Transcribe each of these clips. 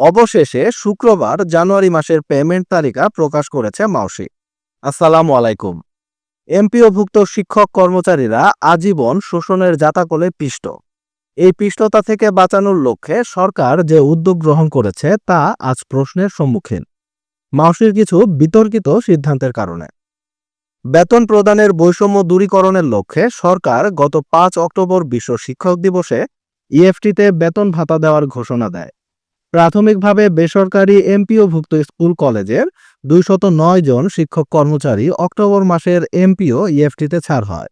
অবশেষে শুক্রবার জানুয়ারি মাসের পেমেন্ট তালিকা প্রকাশ করেছে মাউসি। আসসালামু আলাইকুম। এমপিওভুক্ত শিক্ষক কর্মচারীরা আজীবন শোষণের জাতাকলে পিষ্ট। এই পিষ্টতা থেকে বাঁচানোর লক্ষ্যে সরকার যে উদ্যোগ গ্রহণ করেছে তা আজ প্রশ্নের সম্মুখীন। মাউসির কিছু বিতর্কিত সিদ্ধান্তের কারণে। বেতন প্রদানের বৈষম্য দূরীকরণের লক্ষ্যে সরকার গত পাঁচ অক্টোবর বিশ্ব শিক্ষক দিবসে ইএফটিতে বেতন ভাতা দেওয়ার ঘোষণা দেয়। প্রাথমিকভাবে বেসরকারি এমপিওভুক্ত স্কুল কলেজের দুইশত নয় জন শিক্ষক কর্মচারী অক্টোবর মাসের এমপিও ইএফটিতে ছাড় হয়।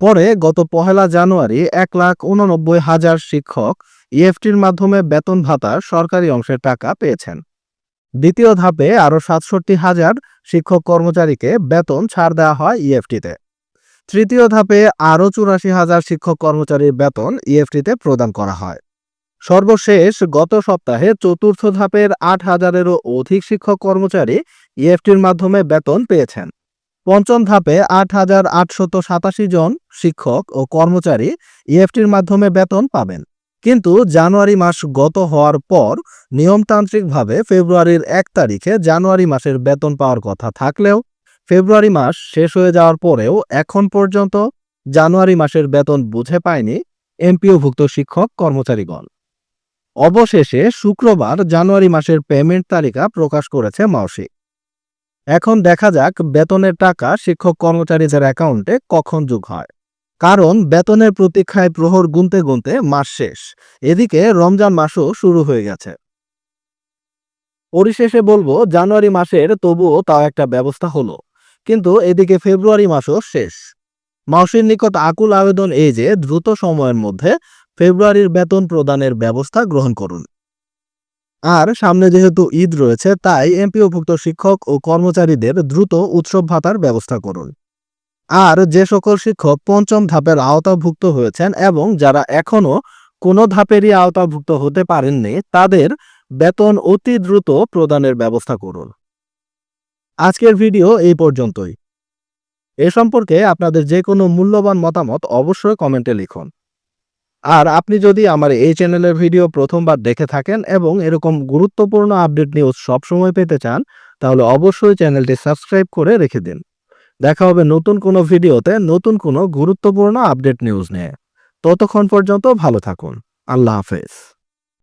পরে গত পহেলা জানুয়ারি এক লাখ উননব্বই হাজার শিক্ষক ইএফটির মাধ্যমে বেতন ভাতার সরকারি অংশের টাকা পেয়েছেন। দ্বিতীয় ধাপে আরও সাতষট্টি হাজার শিক্ষক কর্মচারীকে বেতন ছাড় দেওয়া হয় ইএফটিতে। তৃতীয় ধাপে আরও চুরাশি হাজার শিক্ষক কর্মচারীর বেতন ইএফটিতে প্রদান করা হয়। সর্বশেষ গত সপ্তাহে চতুর্থ ধাপের আট হাজারেরও অধিক শিক্ষক কর্মচারী ইএফটির মাধ্যমে বেতন পেয়েছেন। পঞ্চম ধাপে আট হাজার আটশত সাতাশি জন শিক্ষক ও কর্মচারী ইএফটির মাধ্যমে বেতন পাবেন। কিন্তু জানুয়ারি মাস গত হওয়ার পর নিয়মতান্ত্রিকভাবে ফেব্রুয়ারির এক তারিখে জানুয়ারি মাসের বেতন পাওয়ার কথা থাকলেও ফেব্রুয়ারি মাস শেষ হয়ে যাওয়ার পরেও এখন পর্যন্ত জানুয়ারি মাসের বেতন বুঝে পায়নি এমপিওভুক্ত শিক্ষক কর্মচারীগণ। অবশেষে শুক্রবার জানুয়ারি মাসের পেমেন্ট তালিকা প্রকাশ করেছে মাউসি। এখন দেখা যাক বেতনের টাকা শিক্ষক কর্মচারীদের অ্যাকাউন্টে কখন যোগ হয়। কারণ বেতনের প্রতীক্ষায় প্রহর গুনতে গুনতে মাস শেষ। এদিকে রমজান মাসও শুরু হয়ে গেছে। পরিশেষে বলব, জানুয়ারি মাসের তবুও তাও একটা ব্যবস্থা হলো। কিন্তু এদিকে ফেব্রুয়ারি মাসও শেষ। মাউসির নিকট আকুল আবেদন এই যে, দ্রুত সময়ের মধ্যে ফেব্রুয়ারির বেতন প্রদানের ব্যবস্থা গ্রহণ করুন। আর সামনে যেহেতু ঈদ রয়েছে, তাই এমপিওভুক্ত শিক্ষক ও কর্মচারীদের দ্রুত উৎসব ভাতার ব্যবস্থা করুন। আর যে সকল শিক্ষক পঞ্চম ধাপের আওতাভুক্ত হয়েছেন এবং যারা এখনও কোনো ধাপেরই আওতাভুক্ত হতে পারেননি, তাদের বেতন অতি দ্রুত প্রদানের ব্যবস্থা করুন। আজকের ভিডিও এই পর্যন্তই। এ সম্পর্কে আপনাদের যে কোনো মূল্যবান মতামত অবশ্যই কমেন্টে লিখুন। আর আপনি যদি আমার এই চ্যানেলের ভিডিও প্রথমবার দেখে থাকেন এবং এরকম গুরুত্বপূর্ণ আপডেট নিউজ সবসময় পেতে চান, তাহলে অবশ্যই চ্যানেলটি সাবস্ক্রাইব করে রেখে দিন। দেখা হবে নতুন কোনো ভিডিওতে নতুন কোনো গুরুত্বপূর্ণ আপডেট নিউজ নিয়ে। ততক্ষণ পর্যন্ত ভালো থাকুন। আল্লাহ হাফেজ।